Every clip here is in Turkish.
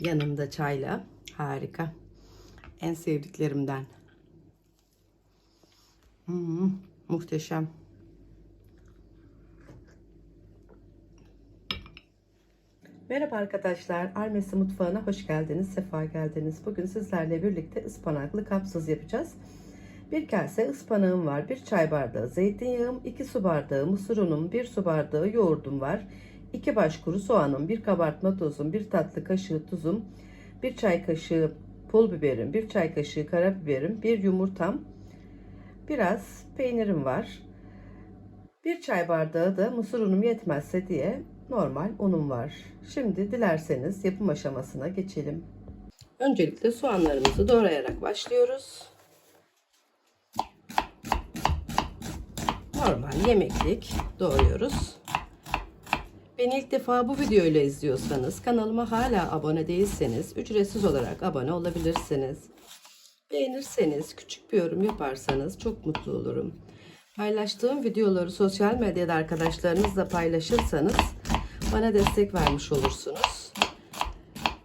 Yanında çayla. Harika. En sevdiklerimden. Hmm, muhteşem. Merhaba arkadaşlar. Armesi mutfağına hoş geldiniz. Sefa geldiniz. Bugün sizlerle birlikte ıspanaklı kapsız yapacağız. Bir kase ıspanağım var. Bir çay bardağı zeytinyağım, 2 su bardağı mısır unum, 1 su bardağı yoğurdum var. 2 baş kuru soğanım, 1 kabartma tozum, 1 tatlı kaşığı tuzum, 1 çay kaşığı pul biberim, 1 çay kaşığı karabiberim, 1 yumurtam, biraz peynirim var. Bir çay bardağı da mısır unum yetmezse diye normal unum var. Şimdi dilerseniz yapım aşamasına geçelim. Öncelikle soğanlarımızı doğrayarak başlıyoruz. Normal yemeklik doğruyoruz. Beni ilk defa bu videoyla izliyorsanız kanalıma hala abone değilseniz ücretsiz olarak abone olabilirsiniz. Beğenirseniz küçük bir yorum yaparsanız çok mutlu olurum. Paylaştığım videoları sosyal medyada arkadaşlarınızla paylaşırsanız bana destek vermiş olursunuz.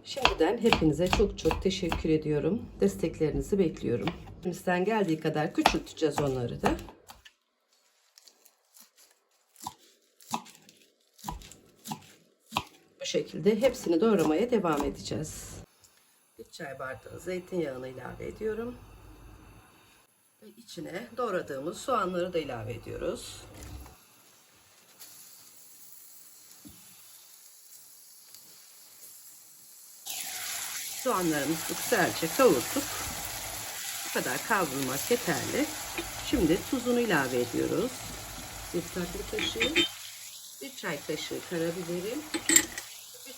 Şimdiden hepinize çok çok teşekkür ediyorum. Desteklerinizi bekliyorum. Elimizden geldiği kadar küçülteceğiz onları da. Şekilde hepsini doğramaya devam edeceğiz. Bir çay bardağı zeytinyağını ilave ediyorum. Ve içine doğradığımız soğanları da ilave ediyoruz. Soğanlarımızı güzelce kavurduk. Bu kadar kavrulmak yeterli. Şimdi tuzunu ilave ediyoruz. Bir tatlı kaşığı, bir çay kaşığı karabiberim,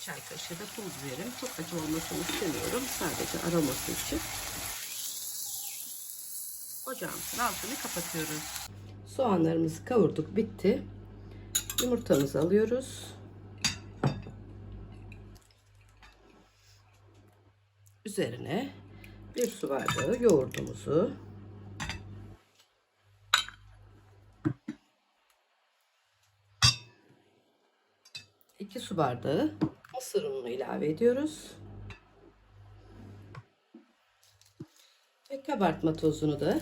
çay kaşığı da pul biberim. Çok acı olmasını istemiyorum. Sadece aroması için. Ocağımızın altını kapatıyoruz. Soğanlarımızı kavurduk, bitti. Yumurtamızı alıyoruz. Üzerine bir su bardağı yoğurdumuzu iki su bardağı mısır ununu ilave ediyoruz. Ve kabartma tozunu da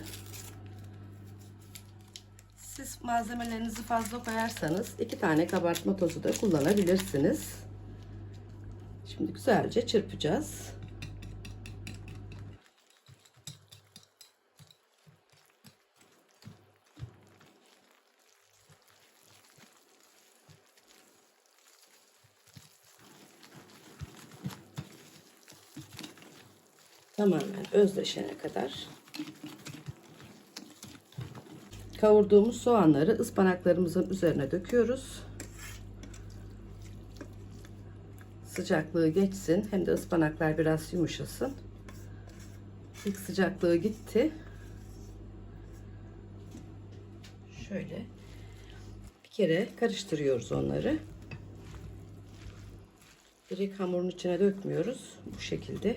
siz malzemelerinizi fazla koyarsanız iki tane kabartma tozu da kullanabilirsiniz. Şimdi güzelce çırpacağız. Tamamen özleşene kadar kavurduğumuz soğanları ıspanaklarımızın üzerine döküyoruz. Sıcaklığı geçsin hem de ıspanaklar biraz yumuşasın. İlk sıcaklığı gitti. Şöyle bir kere karıştırıyoruz onları. Direkt hamurun içine dökmüyoruz. Bu şekilde.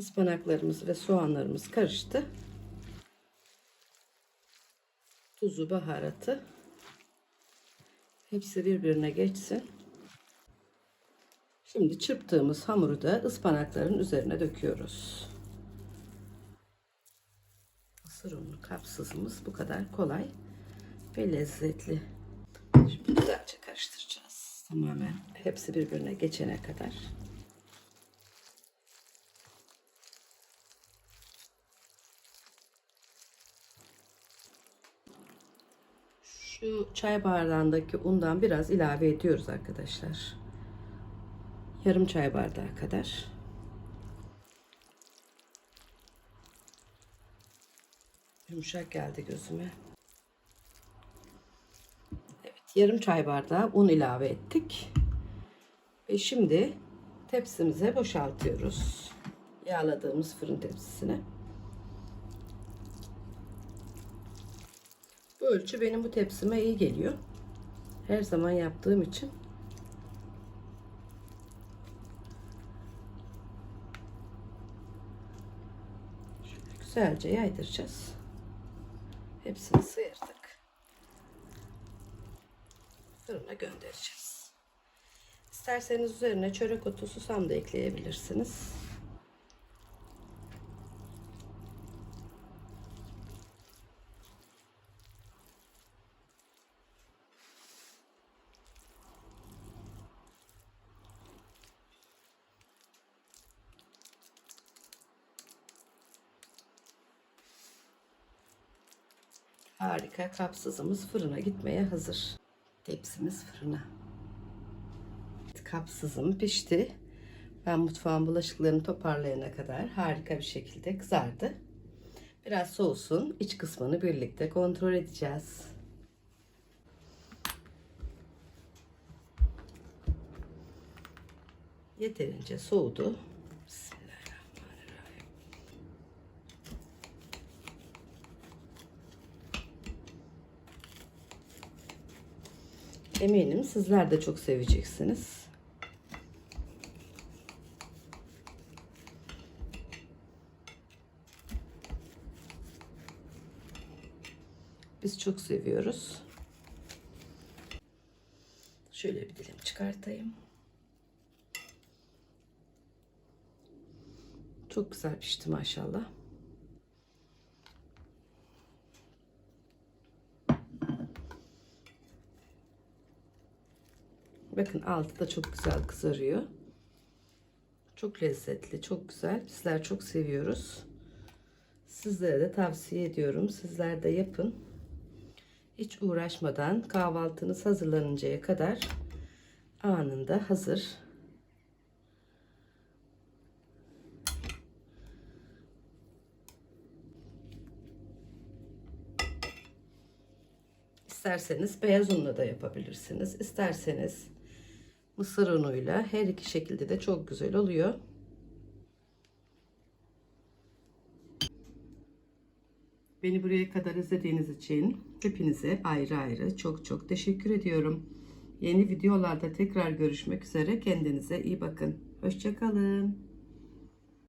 Ispanaklarımız ve soğanlarımız karıştı. Tuzu, baharatı hepsi birbirine geçsin. Şimdi çırptığımız hamuru da ıspanakların üzerine döküyoruz. Mısır unu kapsızımız bu kadar kolay ve lezzetli. Şimdi güzelce karıştıracağız. Tamamen hepsi birbirine geçene kadar. Şu çay bardağındaki undan biraz ilave ediyoruz arkadaşlar. Yarım çay bardağı kadar. Yumuşak geldi gözüme. Evet, yarım çay bardağı un ilave ettik. Ve şimdi tepsimize boşaltıyoruz. Yağladığımız fırın tepsisine. Bu ölçü benim bu tepsime iyi geliyor. Her zaman yaptığım için. Şöyle güzelce yaydıracağız. Hepsini sıyırdık. fırına göndereceğiz. İsterseniz üzerine çörek otu, susam da ekleyebilirsiniz. Harika kapsızımız fırına gitmeye hazır. Tepsimiz fırına. Kapsızım pişti. Ben mutfağın bulaşıklarını toparlayana kadar harika bir şekilde kızardı. Biraz soğusun. iç kısmını birlikte kontrol edeceğiz. Yeterince soğudu. Eminim sizler de çok seveceksiniz. Biz çok seviyoruz. Şöyle bir dilim çıkartayım. Çok güzel pişti maşallah. Bakın altı da çok güzel kızarıyor. Çok lezzetli, çok güzel. Bizler çok seviyoruz. Sizlere de tavsiye ediyorum. Sizler de yapın. Hiç uğraşmadan kahvaltınız hazırlanıncaya kadar anında hazır. İsterseniz beyaz unla da yapabilirsiniz. İsterseniz mısır unuyla her iki şekilde de çok güzel oluyor. Beni buraya kadar izlediğiniz için hepinize ayrı ayrı çok çok teşekkür ediyorum. Yeni videolarda tekrar görüşmek üzere. Kendinize iyi bakın. Hoşçakalın.